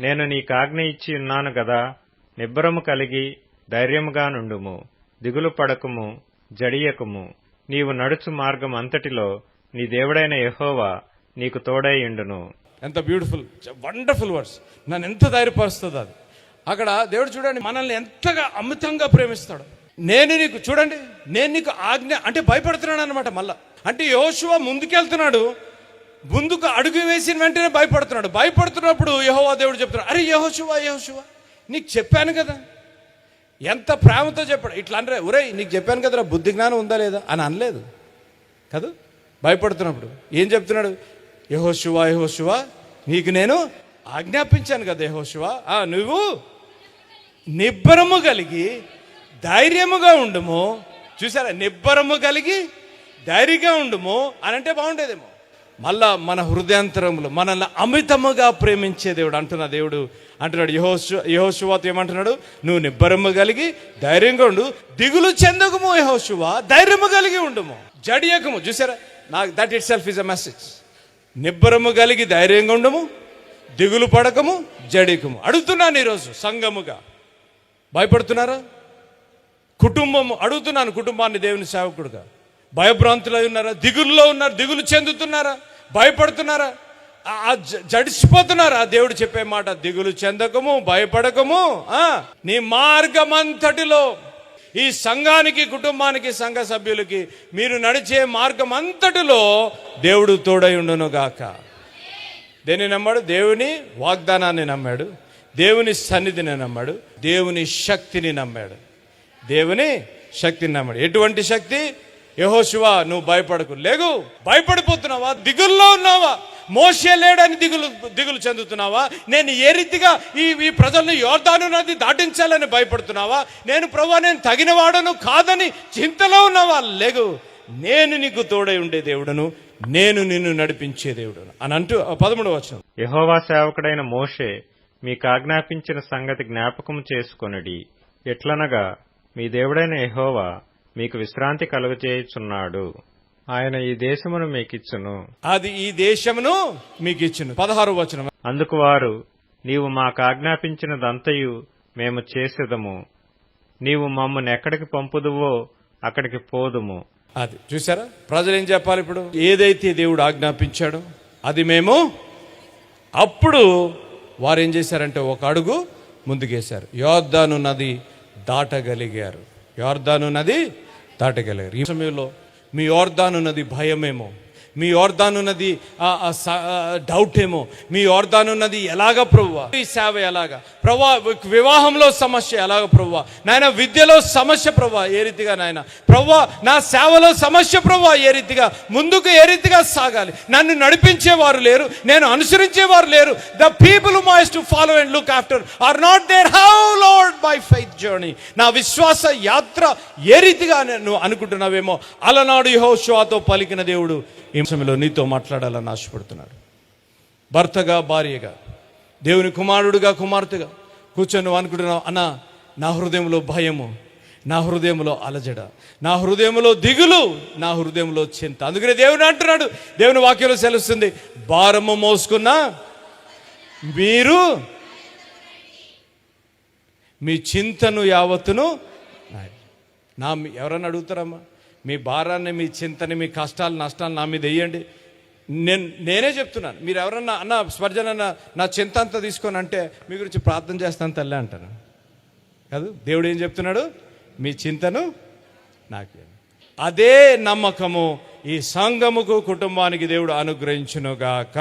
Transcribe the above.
నేను నీకాజ్ఞ ఇచ్చి ఉన్నాను గదా నిబ్బరము కలిగి ధైర్యముగా నుండుము దిగులు పడకము జడియకుము. నీవు నడుచు మార్గం అంతటిలో నీ దేవుడైన యహోవా నీకు తోడైయుండును ఎంత బ్యూటిఫుల్ వండర్ఫుల్ వర్డ్స్ నన్ను ఎంత ధైర్యపరుస్తుంది అది. అక్కడ దేవుడు చూడండి మనల్ని ఎంతగా అమితంగా ప్రేమిస్తాడు. నేను నీకు చూడండి నేను నీకు ఆజ్ఞ అంటే భయపడుతున్నాను అనమాట మళ్ళా. అంటే యోశువ ముందుకెళ్తున్నాడు ముందుకు అడుగు వేసిన వెంటనే భయపడుతున్నాడు. భయపడుతున్నప్పుడు యహోవా దేవుడు చెప్తున్నాడు అరే యహోశువా శివ నీకు చెప్పాను కదా. ఎంత ప్రేమతో చెప్పాడు. ఇట్లా అనరే ఒరే నీకు చెప్పాను కదరా బుద్ధి జ్ఞానం ఉందా లేదా? అని అనలేదు. కదా? భయపడుతున్నప్పుడు ఏం చెప్తున్నాడు? యహోశువా యహోశువా నీకు నేను ఆజ్ఞాపించాను కదా యహోశువా ఆ, నువ్వు నిబ్బరము కలిగి ధైర్యముగా ఉండుము. చూసారా? నిబ్బరము కలిగి ధైర్యంగా ఉండుము అని అంటే బాగుండేదేమో. మళ్ళా మన హృదయాంతరములు మనల్ని అమితముగా ప్రేమించే దేవుడు అంటున్న దేవుడు అంటున్నాడు. యహోశు యహోశువాతో ఏమంటున్నాడు? నువ్వు నిబ్బరము కలిగి ధైర్యంగా ఉండు. దిగులు చెందకము యహోశువా ధైర్యము కలిగి ఉండుము. జడియకము చూసారా? నాకు that itself is a message నిబ్బరము కలిగి ధైర్యంగా ఉండము దిగులు పడకము జడికము అడుగుతున్నాను ఈరోజు సంఘముగా. భయపడుతున్నారా? కుటుంబము అడుగుతున్నాను కుటుంబాన్ని దేవుని సేవకుడుగా. భయభ్రాంతులై ఉన్నారా? దిగుల్లో ఉన్నారు దిగులు చెందుతున్నారా? భయపడుతున్నారా? జడిచిపోతున్నారు ఆ దేవుడు చెప్పే మాట దిగులు చెందకము భయపడకము నీ మార్గమంతటిలో ఈ సంఘానికి కుటుంబానికి సంఘ సభ్యులకి మీరు నడిచే మార్గం అంతటిలో దేవుడు తోడై గాక దేన్ని నమ్మాడు? దేవుని వాగ్దానాన్ని నమ్మాడు. దేవుని సన్నిధిని నమ్మాడు. దేవుని శక్తిని నమ్మాడు. దేవుని శక్తిని నమ్మాడు. ఎటువంటి శక్తి? యహోశివా నువ్వు భయపడకు. లేగు భయపడిపోతున్నావా? దిగుల్లో ఉన్నావా? మోసే లేడని దిగులు దిగులు చెందుతున్నావా? నేను ఏ రీతిగా ఈ ఈ ప్రజల్ని యోర్ధాను నది దాటించాలని భయపడుతున్నావా? నేను ప్రభు నేను తగినవాడను కాదని చింతలో ఉన్నావా? లేగు నేను నీకు తోడై ఉండే దేవుడను నేను నిన్ను నడిపించే దేవుడను అని అంటూ పదమూడు వచనం. యహోవా సేవకుడైన మోషే మీకు ఆజ్ఞాపించిన సంగతి జ్ఞాపకం చేసుకొనడి. ఎట్లనగా మీ దేవుడైన యహోవా మీకు విశ్రాంతి కలుగజేయుచున్నాడు. ఆయన ఈ దేశమును మీకిచ్చును. అది ఈ దేశమును మీకు ఇచ్చిన పదహారు వచనం. అందుకు వారు నీవు మాకాజ్ఞాపించినదంతయు మేము చేసేదము. నీవు మమ్మల్ని ఎక్కడికి పంపుదువో అక్కడికి పోదుము. అది చూసారా ప్రజలు ఏం చెప్పాలి ఇప్పుడు? ఏదైతే దేవుడు ఆజ్ఞాపించాడో అది మేము అప్పుడు వారు ఏం చేశారంటే ఒక అడుగు ముందుకేశారు. యోర్దాను నది దాటగలిగారు. యోర్ధాను నది దాటగలిగారు. ఈ సమయంలో మీ యోర్దాను నది భయమేమో? మీ యోర్దాను నది డౌట్ ఏమో మీ యోర్దాను నది ఎలాగ ప్రవ్వా? ఈ సేవ ఎలాగా? ప్రవ్వా వివాహంలో సమస్య ఎలాగ ప్రవ్వా? నాయన విద్యలో సమస్య ప్రవ్వా? ఏ రీతిగా నాయన? ప్రవ్వా నా సేవలో సమస్య ప్రవ్వా? ఏ రీతిగా? ముందుకు ఏ రీతిగా సాగాలి? నన్ను నడిపించేవారు లేరు నేను అనుసరించేవారు లేరు. The people mice to follow and look after are not there how Lord my faith journey నా విశ్వాస యాత్ర ఏ రీతిగా నువ్వు అనుకుంటున్నావేమో అలనాడు యహోశ్వాతో పలికిన దేవుడు ఈ సమయంలో నీతో మాట్లాడాలని ఆశపడుతున్నాడు. భర్తగా భార్యగా దేవుని కుమారుడుగా కుమార్తెగా కూర్చొని నువ్వు అనుకుంటున్నావు అన్న నా హృదయంలో భయము నా హృదయంలో అలజడ నా హృదయంలో దిగులు నా హృదయంలో చింత. అందుకనే దేవుని అంటున్నాడు దేవుని వాక్యంలో సెలుస్తుంది భారము మోసుకున్న మీరు మీ చింతను యావత్తును నా మీ- ఎవరన్నా అడుగుతారమ్మా? మీ భారాన్ని మీ చింతని మీ కష్టాలు నష్టాలు నా మీద వేయండి. నేను నేనే చెప్తున్నాను. మీరు ఎవరన్నా అన్న స్పర్జన నా చింత అంతా తీసుకొని అంటే మీ గురించి ప్రార్థన చేస్తాను తల్లి అంటాను. కాదు దేవుడు ఏం చెప్తున్నాడు? మీ చింతను నాకు. అదే నమ్మకము ఈ సంఘముకు కుటుంబానికి దేవుడు అనుగ్రహించునుగాక.